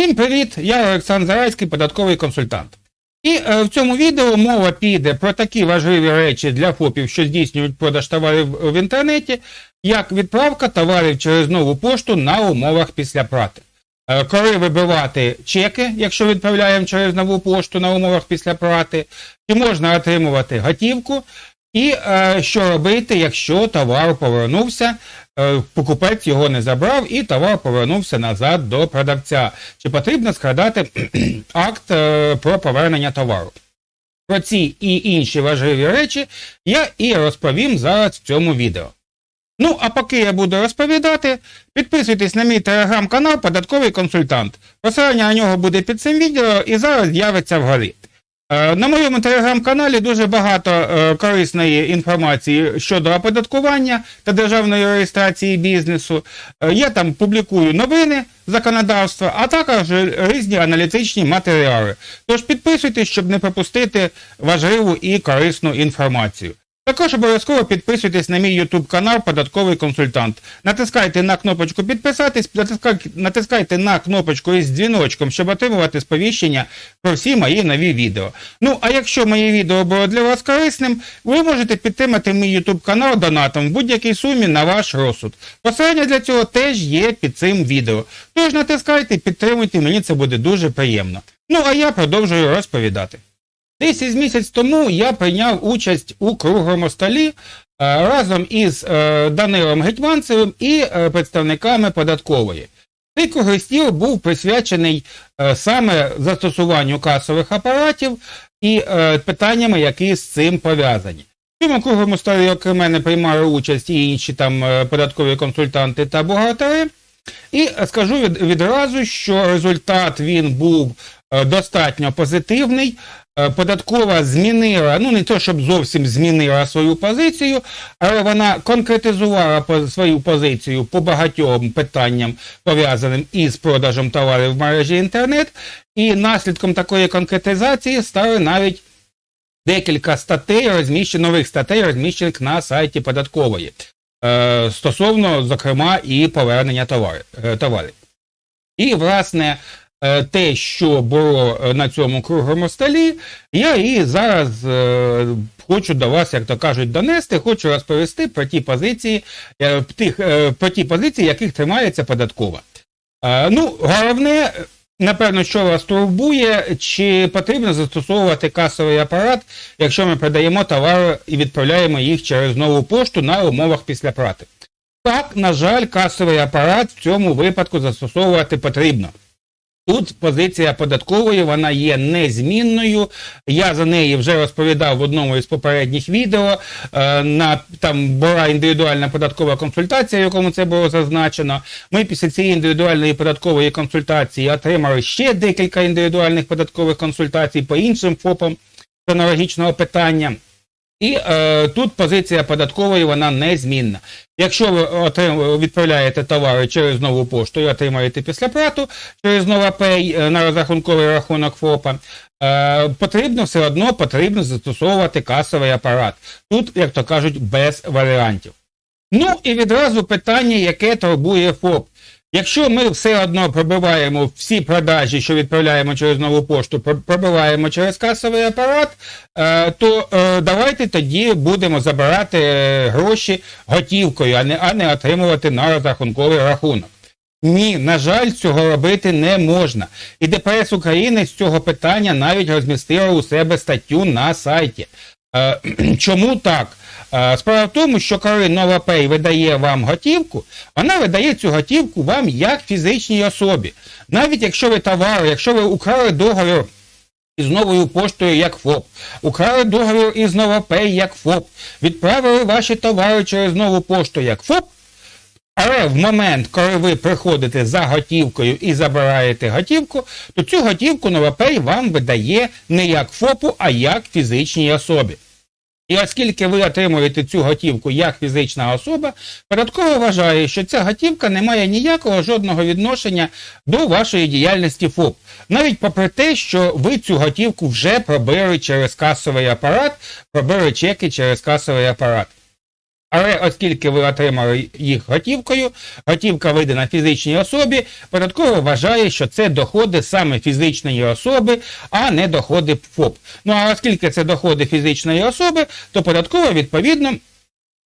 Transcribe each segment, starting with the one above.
Всім привіт! Я Олександр Зарайський, податковий консультант. І е, в цьому відео мова піде про такі важливі речі для ФОПів, що здійснюють продаж товарів в інтернеті, як відправка товарів через нову пошту на умовах після прати. Е, коли вибивати чеки, якщо відправляємо через нову пошту на умовах після прати, чи можна отримувати готівку, і е, що робити, якщо товар повернувся, покупець його не забрав, і товар повернувся назад до продавця. Чи потрібно складати акт е, про повернення товару? Про ці і інші важливі речі я і розповім зараз в цьому відео. Ну, а поки я буду розповідати, підписуйтесь на мій телеграм-канал Податковий консультант. Посилання на нього буде під цим відео і зараз з'явиться вгорі. Е, На моєму телеграм-каналі дуже багато е, корисної інформації щодо оподаткування та державної реєстрації бізнесу. Е, Я там публікую новини законодавства, а також різні аналітичні матеріали. Тож підписуйтесь, щоб не пропустити важливу і корисну інформацію. Також обов'язково підписуйтесь на мій YouTube канал Податковий консультант. Натискайте на кнопочку підписатись, натискайте, на кнопочку із дзвіночком, щоб отримувати сповіщення про всі мої нові відео. Ну, а якщо моє відео було для вас корисним, ви можете підтримати мій YouTube канал донатом в будь-якій сумі на ваш розсуд. Посилання для цього теж є під цим відео. Тож натискайте, підтримуйте, мені це буде дуже приємно. Ну а я продовжую розповідати. Десь із місяць тому я прийняв участь у круглому столі е, разом із е, Данилом Гетьманцевим і е, представниками податкової. Цей круглий стіл був присвячений саме застосуванню касових апаратів і питаннями, які з цим пов'язані. В цьому круглому столі, окрім мене, приймали участь і інші там податкові консультанти та бухгалтери. І скажу від, відразу, що результат він був достатньо позитивний. Е, Податкова змінила, ну не то, щоб зовсім змінила свою позицію, але вона конкретизувала свою позицію по багатьом питанням, пов'язаним із продажем товарів в мережі інтернет. І наслідком такої конкретизації стали навіть декілька статей, розміщених, нових статей, розміщених на сайті податкової. Е, стосовно, зокрема, і повернення е, товарів. І, власне, те, що було е, на цьому круглому столі, я і зараз е, хочу до вас, як то кажуть, донести, хочу розповісти про ті позиції, е, тих, е, про ті позиції, яких тримається податкова. Е, ну, головне, напевно, що вас турбує, чи потрібно застосовувати касовий апарат, якщо ми продаємо товари і відправляємо їх через нову пошту на умовах після прати. Так, на жаль, касовий апарат в цьому випадку застосовувати потрібно. Тут позиція податкової вона є незмінною. Я за неї вже розповідав в одному із попередніх відео. Е, на там була індивідуальна податкова консультація, в якому це було зазначено. Ми після цієї індивідуальної податкової консультації отримали ще декілька індивідуальних податкових консультацій по іншим ФОПам аналогічного питання. І е, тут позиція податкової вона незмінна. Якщо ви отрим- відправляєте товари через нову пошту і отримаєте післяплату через NovaPay е, на розрахунковий рахунок ФОПа, е, потрібно все одно потрібно застосовувати касовий апарат. Тут, як то кажуть, без варіантів. Ну і відразу питання, яке турбує ФОП. Якщо ми все одно пробиваємо всі продажі, що відправляємо через нову пошту, пробиваємо через касовий апарат, е, то е, давайте тоді будемо забирати е, гроші готівкою, а не, а не отримувати на розрахунковий рахунок. Ні, на жаль, цього робити не можна. І ДПС України з цього питання навіть розмістила у себе статтю на сайті. Е, чому так? Е, Справа в тому, що коли Новопей видає вам готівку, вона видає цю готівку вам як фізичній особі. Навіть якщо ви товар, якщо ви украли договір із новою поштою як ФОП, украли договір із Новопей як ФОП, відправили ваші товари через нову пошту як ФОП, але в момент, коли ви приходите за готівкою і забираєте готівку, то цю готівку NovaPay вам видає не як ФОПу, а як фізичній особі. І оскільки ви отримуєте цю готівку як фізична особа, податково вважає, що ця готівка не має ніякого жодного відношення до вашої діяльності ФОП. Навіть попри те, що ви цю готівку вже пробили через касовий апарат, пробили чеки через касовий апарат. Але оскільки ви отримали їх готівкою, готівка видана фізичній особі, податковий вважає, що це доходи саме фізичної особи, а не доходи ФОП. Ну а оскільки це доходи фізичної особи, то податково відповідно.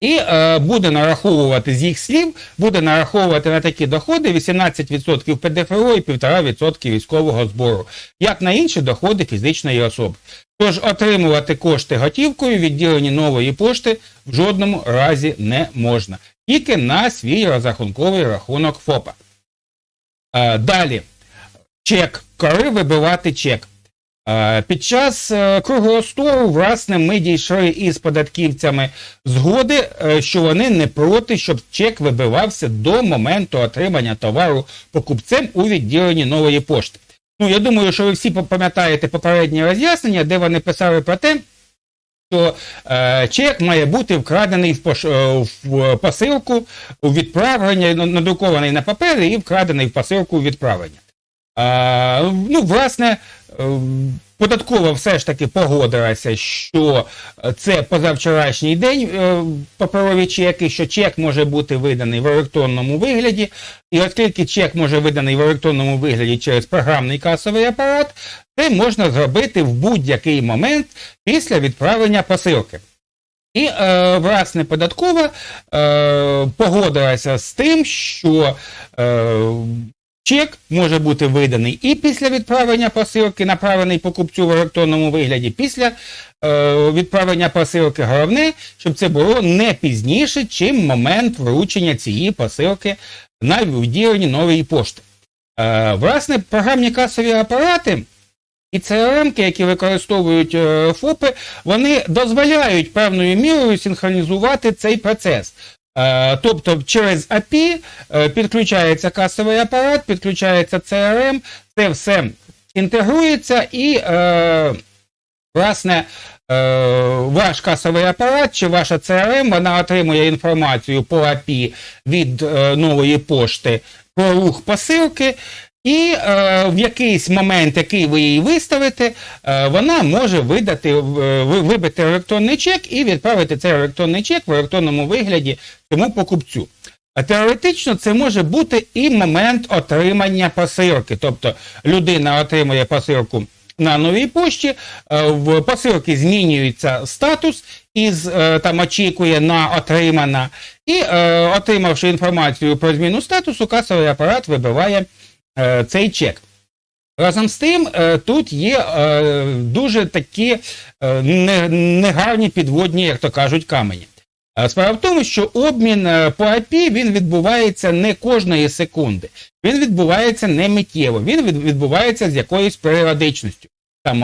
І е, буде нараховувати з їх слів, буде нараховувати на такі доходи 18% ПДФО і 1,5% військового збору, як на інші доходи фізичної особи. Тож отримувати кошти готівкою в відділенні нової пошти в жодному разі не можна, тільки на свій розрахунковий рахунок ФОПа. Е, далі, чек. Коли вибивати чек. Е, Під час е, круглого столу, власне, ми дійшли із податківцями згоди, е, що вони не проти, щоб чек вибивався до моменту отримання товару покупцем у відділенні нової пошти. Ну, я думаю, що ви всі пам'ятаєте попередні роз'яснення, де вони писали про те, що е, чек має бути вкрадений в, пош... в посилку у відправлення, надрукований на папері і вкрадений в посилку у відправлення. Е, ну, власне, Податкова все ж таки погодилася, що це позавчорашній день е, паперові чеки, що чек може бути виданий в електронному вигляді, і оскільки чек може виданий в електронному вигляді через програмний касовий апарат, це можна зробити в будь-який момент після відправлення посилки. І, е, власне, податкова е, погодилася з тим, що е, Чек може бути виданий і після відправлення посилки, направлений покупцю в електронному вигляді, після е, відправлення посилки. Головне, щоб це було не пізніше, чим момент вручення цієї посилки на відділенні нової пошти. Е, власне, програмні касові апарати. І CRM, які використовують е, ФОПи, вони дозволяють певною мірою синхронізувати цей процес. Е, тобто через API е, підключається касовий апарат, підключається CRM, це все інтегрується і, е, власне, ваш касовий апарат чи ваша CRM вона отримує інформацію по API від нової пошти про рух посилки. І е, в якийсь момент, який ви її виставите, е, вона може видати, е, вибити електронний чек і відправити цей електронний чек в електронному вигляді цьому покупцю. А теоретично це може бути і момент отримання посилки. Тобто людина отримує посилку на новій пошті, е, в посилки змінюється статус із е, там очікує на отримана, і е, отримавши інформацію про зміну статусу, касовий апарат вибиває. Е, цей чек. Разом з тим, е, тут є е, дуже такі негарні підводні, як то кажуть, камені. Справа в тому, що обмін по IP він відбувається не кожної секунди. Він відбувається не миттєво, він відбувається з якоюсь періодичністю. Там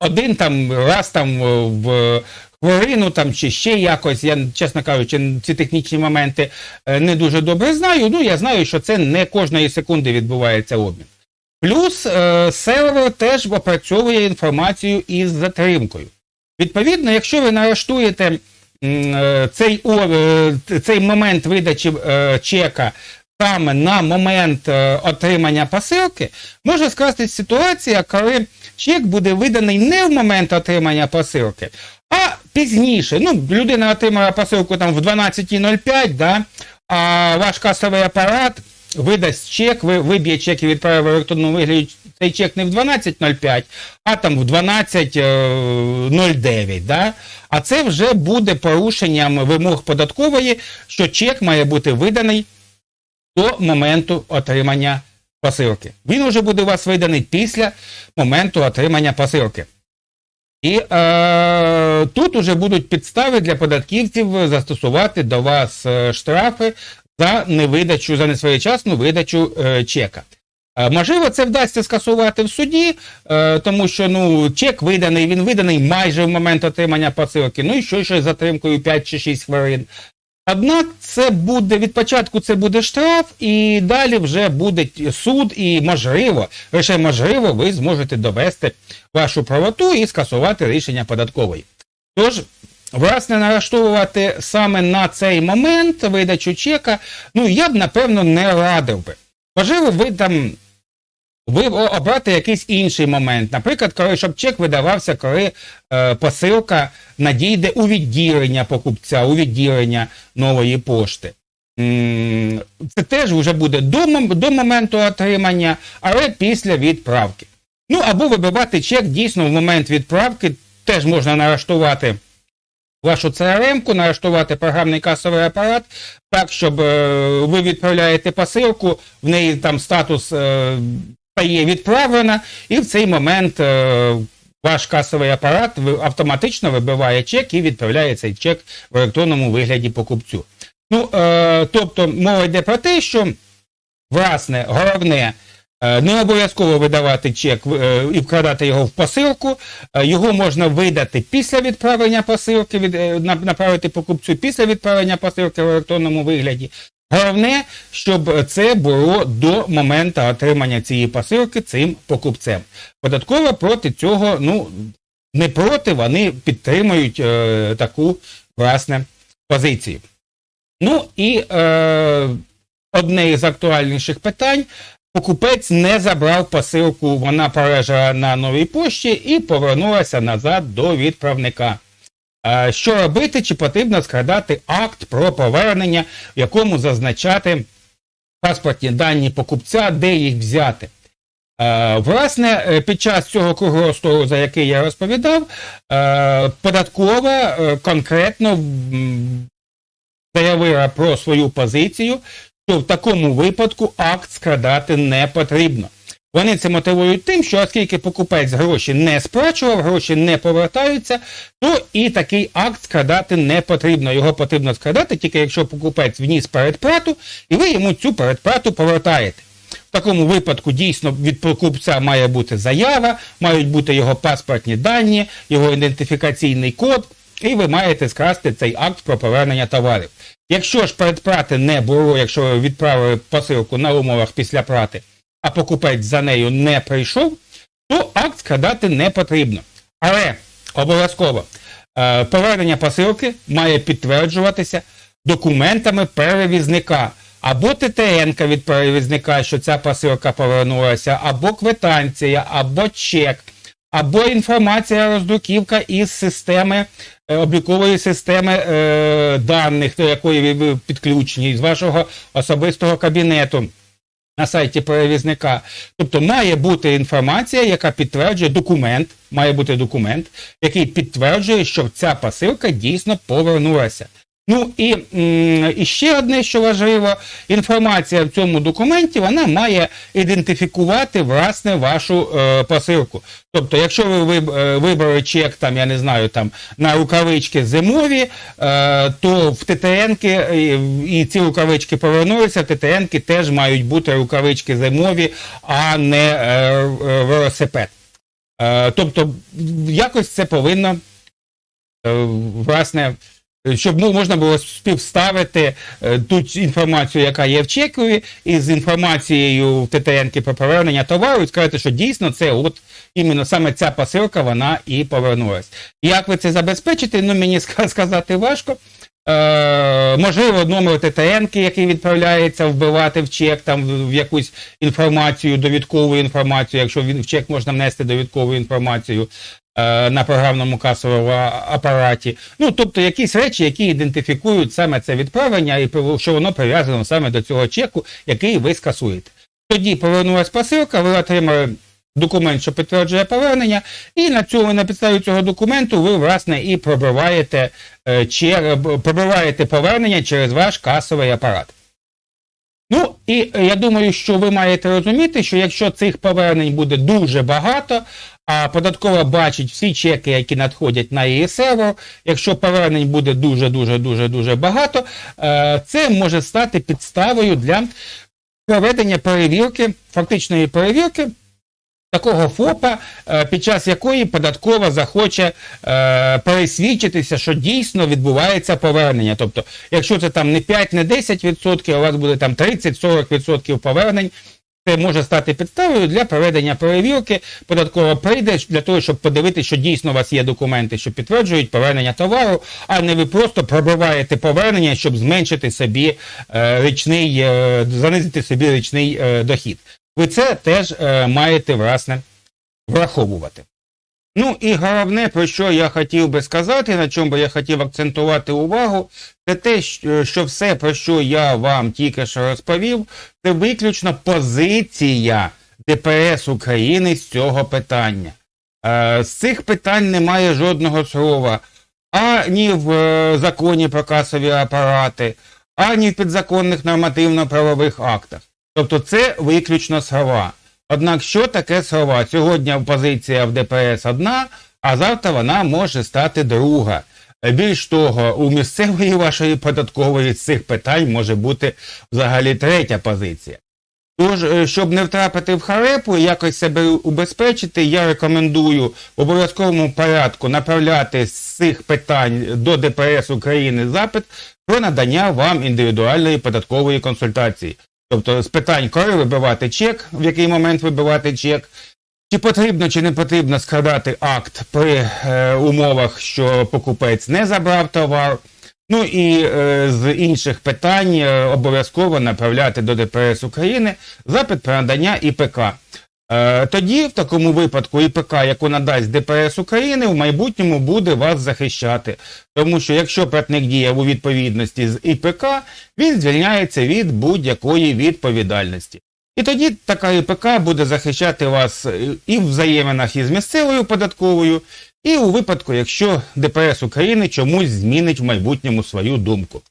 один там раз там в хворину там чи ще якось. Я, чесно кажучи, ці технічні моменти е, не дуже добре знаю. Ну, я знаю, що це не кожної секунди відбувається обмін. Плюс е, сервер теж опрацьовує інформацію із затримкою. Відповідно, якщо ви налаштуєте е, цей цей момент видачі чека саме на момент отримання посилки, може скластися ситуація, коли чек буде виданий не в момент отримання посилки, а пізніше. Ну, людина отримала посилку там в 12.05, да, а ваш касовий апарат видасть чек, ви, виб'є чек і відправив в електронному вигляді цей чек не в 12.05, а там в 12.09. Е, да? А це вже буде порушенням вимог податкової, що чек має бути виданий до моменту отримання посилки. Він вже буде у вас виданий після моменту отримання посилки. І е, тут уже будуть підстави для податківців застосувати до вас е, штрафи за невидачу, за несвоєчасну видачу е, чека. Е, можливо, це вдасться скасувати в суді, е, тому що ну, чек виданий, він виданий майже в момент отримання посилки. Ну і що ще з затримкою 5 чи 6 хвилин. Однак це буде від початку це буде штраф, і далі вже буде суд, і можливо, лише можливо, ви зможете довести вашу правоту і скасувати рішення податкової. Тож, власне, налаштовувати саме на цей момент видачу чека, ну я б напевно не радив би. Можливо, ви там ви обрати якийсь інший момент. Наприклад, коли щоб чек видавався, коли е, посилка надійде у відділення покупця, у відділення нової пошти. Це теж вже буде до, до моменту отримання, але після відправки. Ну або вибивати чек дійсно в момент відправки. Теж можна налаштувати вашу CRM-ку, налаштувати програмний касовий апарат, так, щоб е, ви відправляєте посилку, в неї там статус е, стає відправлена, і в цей момент е, ваш касовий апарат автоматично вибиває чек і відправляє цей чек в електронному вигляді покупцю. Ну, е, тобто мова йде про те, що власне головне. е, Не обов'язково видавати чек і вкладати його в посилку. Його можна видати після відправлення посилки, від, направити покупцю після відправлення посилки в електронному вигляді. Головне, щоб це було до моменту отримання цієї посилки цим покупцем. Податково проти цього ну, не проти, вони підтримують е, таку власне позицію. Ну і е, одне із актуальніших питань. Покупець не забрав посилку, вона полежала на новій пошті і повернулася назад до відправника. Е, Що робити? Чи потрібно складати акт про повернення, в якому зазначати паспортні дані покупця, де їх взяти? Е, Власне, е, під час цього круглого столу, за який я розповідав, податкова конкретно заявила про свою позицію, що в такому випадку акт складати не потрібно. Вони це мотивують тим, що оскільки покупець гроші не сплачував, гроші не повертаються, то і такий акт складати не потрібно. Його потрібно складати тільки якщо покупець вніс передплату, і ви йому цю передплату повертаєте. В такому випадку дійсно від покупця має бути заява, мають бути його паспортні дані, його ідентифікаційний код, і ви маєте скласти цей акт про повернення товарів. Якщо ж передплати не було, якщо ви відправили посилку на умовах після плати, а покупець за нею не прийшов, то акт складати не потрібно. Але обов'язково е, повернення посилки має підтверджуватися документами перевізника. Або ТТН від перевізника, що ця посилка повернулася, або квитанція, або чек, або інформація роздруківка із системи е, облікової системи е, даних, до якої ви- ви підключені, з вашого особистого кабінету на сайті перевізника. Тобто має бути інформація, яка підтверджує документ, має бути документ, який підтверджує, що ця посилка дійсно повернулася. Ну і, і ще одне, що важливо, інформація в цьому документі вона має ідентифікувати власне вашу е, посилку. Тобто, якщо ви е, вибрали чек, там я не знаю, там на рукавички зимові, е, то в ТТНки е, і ці рукавички повернулися, в ТТНки теж мають бути рукавички зимові, а не е, е, велосипед. Е, тобто, якось це повинно е, власне. Щоб ну, можна було співставити е, ту інформацію, яка є в чекові, із інформацією в ТТН про повернення товару, і сказати, що дійсно це от іменно саме ця посилка, вона і повернулась. Як ви це забезпечите? Ну мені сказати важко. Е, можливо, номер ТТН, який відправляється вбивати в чек, там в якусь інформацію, довідкову інформацію, якщо він в чек можна внести довідкову інформацію е, на програмному касовому апараті. Ну, тобто якісь речі, які ідентифікують саме це відправлення, і що воно прив'язано саме до цього чеку, який ви скасуєте. Тоді повернулась посилка, ви отримали документ, що підтверджує повернення, і на цьому на підставі цього документу ви власне і пробиваєте, е, чер, пробиваєте повернення через ваш касовий апарат. Ну і е, я думаю, що ви маєте розуміти, що якщо цих повернень буде дуже багато, а податкова бачить всі чеки, які надходять на сервер, якщо повернень буде дуже дуже дуже багато, е, це може стати підставою для проведення перевірки, фактичної перевірки такого ФОПа, е, під час якої податкова захоче е, пересвідчитися, що дійсно відбувається повернення. Тобто, якщо це там не 5, не 10%, а у вас буде там 30-40% повернень. Це може стати підставою для проведення перевірки. Податкова прийде для того, щоб подивитися, що дійсно у вас є документи, що підтверджують повернення товару, а не ви просто пробиваєте повернення, щоб зменшити собі е, річний, е, занизити собі річний е, дохід. ви це теж маєте власне враховувати. Ну і головне, про що я хотів би сказати, на чому би я хотів акцентувати увагу, це те, що все, про що я вам тільки що розповів, це виключно позиція ДПС України з цього питання. Е, З цих питань немає жодного слова ані в е, законі про касові апарати, ані в підзаконних нормативно-правових актах. Тобто це виключно слова. Однак, що таке слова? Сьогодні позиція в ДПС одна, а завтра вона може стати друга. Більш того, у місцевої вашої податкової з цих питань може бути взагалі третя позиція. Тож, е, щоб не втрапити в харепу і якось себе убезпечити, я рекомендую в обов'язковому порядку направляти з цих питань до ДПС України запит про надання вам індивідуальної податкової консультації. Тобто з питань, коли вибивати чек, в який момент вибивати чек, чи потрібно чи не потрібно складати акт при е, умовах, що покупець не забрав товар. Ну і е, з інших питань е, обов'язково направляти до ДПС України запит про надання ІПК. Е, тоді, в такому випадку, ІПК, яку надасть ДПС України, в майбутньому буде вас захищати. Тому що якщо платник діє у відповідності з ІПК, він звільняється від будь-якої відповідальності. І тоді така ІПК буде захищати вас е, і в взаєминах із місцевою податковою, і у випадку, якщо ДПС України чомусь змінить в майбутньому свою думку.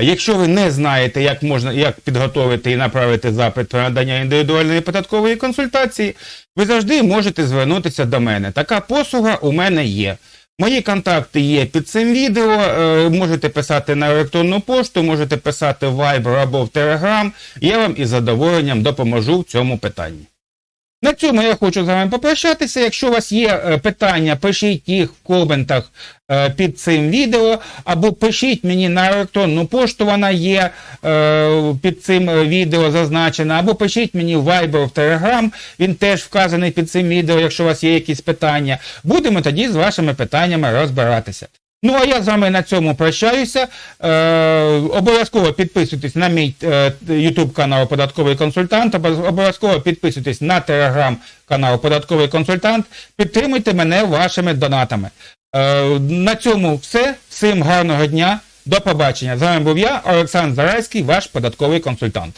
Якщо ви не знаєте, як можна як підготовити і направити запит про надання індивідуальної податкової консультації, ви завжди можете звернутися до мене. Така послуга у мене є. Мої контакти є під цим відео. е, Можете писати на електронну пошту, можете писати в Viber або в Telegram. Я вам із задоволенням допоможу в цьому питанні. На цьому я хочу з вами попрощатися. Якщо у вас є е, питання, пишіть їх в коментах е, під цим відео, або пишіть мені на електронну пошту, вона є е, під цим відео зазначена, або пишіть мені в Viber, в Telegram, він теж вказаний під цим відео, якщо у вас є якісь питання. Будемо тоді з вашими питаннями розбиратися. Ну, а я з вами на цьому прощаюся. Е, обов'язково підписуйтесь на мій е, YouTube канал Податковий консультант. обов- Обов'язково підписуйтесь на телеграм канал Податковий консультант. Підтримуйте мене вашими донатами. Е, на цьому все. Всім гарного дня. До побачення. З вами був я, Олександр Зарайський, ваш податковий консультант.